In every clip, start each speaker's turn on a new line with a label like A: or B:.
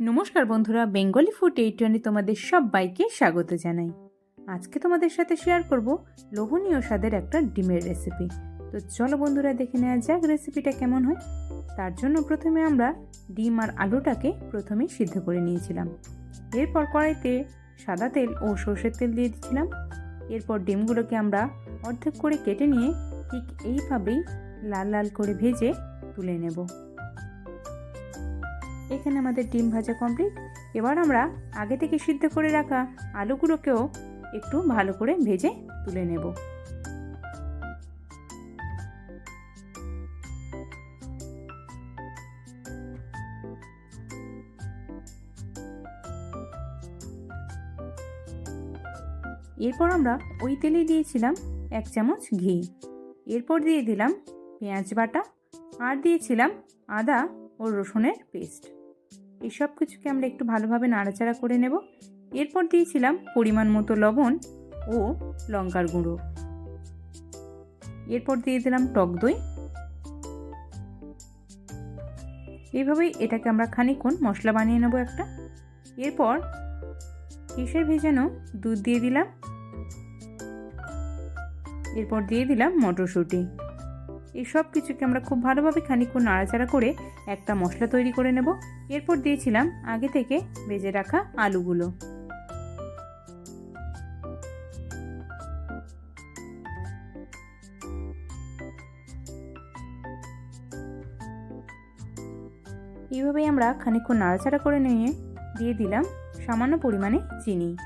A: নমস্কার বন্ধুরা, Bengali food এই টোয়েন্টি তোমাদের সবাইকে স্বাগত জানাই। আজকে তোমাদের সাথে শেয়ার করব লোভনীয় স্বাদের একটা ডিমের রেসিপি তো চলো বন্ধুরা, দেখে নেওয়া যাক রেসিপিটা কেমন হয়। তার জন্য প্রথমে আমরা ডিম আর আলুটাকে প্রথমে সিদ্ধ করে নিয়েছিলাম। এরপর কড়াইতে সাদা তেল ও সর্ষের তেল দিয়ে দিচ্ছিলাম এরপর ডিমগুলোকে আমরা অর্ধেক করে কেটে নিয়ে ঠিক এইভাবেই লাল লাল করে ভেজে তুলে নেব। এখানে আমাদের ডিম ভাজা কমপ্লিট এবার আমরা আগে থেকে সিদ্ধ করে রাখা আলুগুলোকেও একটু ভালো করে ভেজে তুলে নেব। এরপর আমরা ওই তেলেই দিয়েছিলাম এক চামচ ঘি। এরপর দিয়ে দিলাম পেঁয়াজ বাটা আর দিয়েছিলাম আদা ও রসুনের পেস্ট। এই সব কিছুকে আমরা একটু ভালোভাবে নাড়াচাড়া করে নেব। এরপর দিয়েছিলাম পরিমাণ মতো লবণ ও লঙ্কার গুঁড়ো। এরপর দিয়ে দিলাম টক দই। এইভাবেই এটাকে আমরা খানিক্ষণ মশলা বানিয়ে নেব একটা। এরপর কেশের ভেজানো দুধ দিয়ে দিলাম। এরপর দিয়ে দিলাম মটরশুঁটি। এই সব কিছুকে আমরা খুব ভালোভাবে খানিক্ষণ নাড়াচাড়া করে একটা মশলা তৈরি করে নেব। এরপর দিয়েছিলাম আগে থেকে ভেজে রাখা আলুগুলো। এইভাবেই আমরা খানিক্ষণ নাড়াচাড়া করে নিয়ে দিয়ে দিলাম সামান্য পরিমাণে চিনি।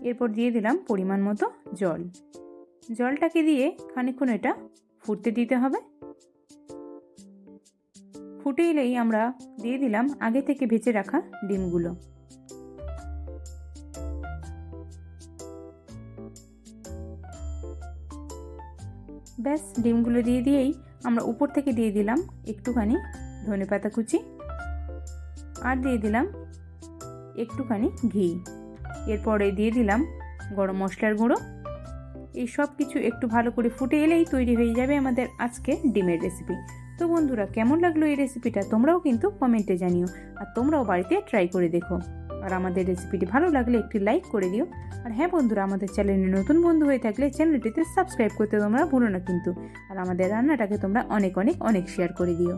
A: এরপর দিয়ে দিলাম পরিমাণ মতো জল। জলটাকে দিয়ে খানিক্ষণ এটা ফুটতে দিতে হবে। ফুটে এলেই আমরা দিয়ে দিলাম আগে থেকে ভেজে রাখা ডিমগুলো। ব্যাস, ডিমগুলো দিয়ে দিয়েই আমরা উপর থেকে দিয়ে দিলাম একটুখানি ধনে পাতা কুচি আর দিয়ে দিলাম একটুখানি ঘি। এরপরে দিয়ে দিলাম গরম মশলার গুঁড়ো। এই সব কিছু একটু ভালো করে ফুটে এলেই তৈরি হয়ে যাবে আমাদের আজকে ডিমের রেসিপি তো বন্ধুরা, কেমন লাগল এই রেসিপিটা তোমরাও কিন্তু কমেন্টে জানিও আর তোমরাও বাড়িতে ট্রাই করে দেখো। আর আমাদের রেসিপিটি ভালো লাগলে একটি লাইক করে দিও। আর হ্যাঁ বন্ধুরা, আমাদের চ্যানেলে নতুন বন্ধু হয়ে থাকলে চ্যানেলটিতে সাবস্ক্রাইব করতে তোমরা ভুলো না কিন্তু। আর আমাদের রান্নাটাকে তোমরা অনেক অনেক অনেক শেয়ার করে দিও।